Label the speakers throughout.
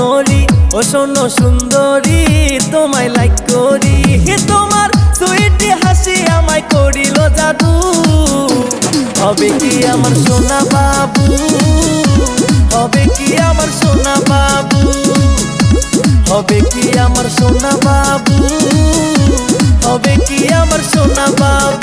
Speaker 1: ও শোনো সুন্দরী, তোমায় লাইক করি। তোমার সুইটি হাসি আমায় করিল জাদু। হবে কি আমার সোনা বাবু? হবে কি আমার সোনা বাবু? হবে কি আমার সোনা বাবু? হবে কি আমার সোনা বাবু?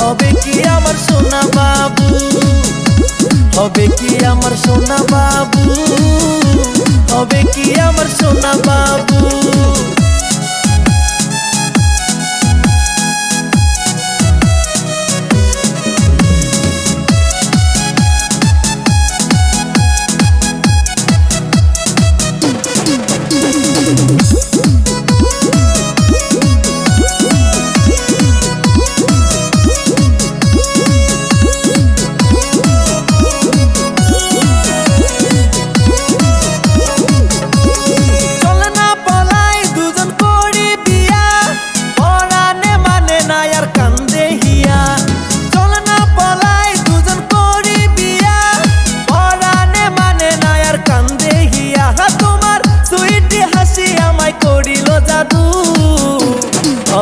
Speaker 1: হবে কি আমার সোনা বাবু? হবে কি আমার সোনা বাবু? হবে কি আমার সোনা বাবু?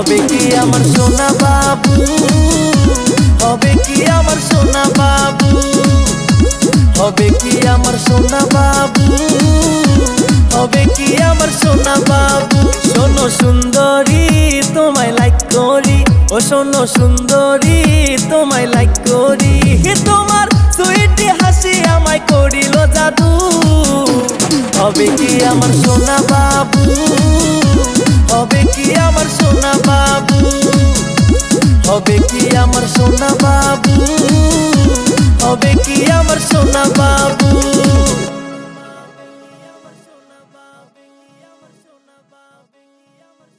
Speaker 1: হবে কি আমার সোনা বাবু? হবে কি আমার সোনা বাবু? হবে কি আমার সোনা বাবু? হবে কি আমার সোনা বাবু? শোনো সুন্দরী, তোমায় লাইক করি। ও শোনো সুন্দরী, তোমায় লাইক করি। তোমার সুইটি হাসি আমায় করিল জাদু। হবে কি আমার সোনা বাবু? হবে কি আমার সোনা বাবু? হবে কি আমার সোনা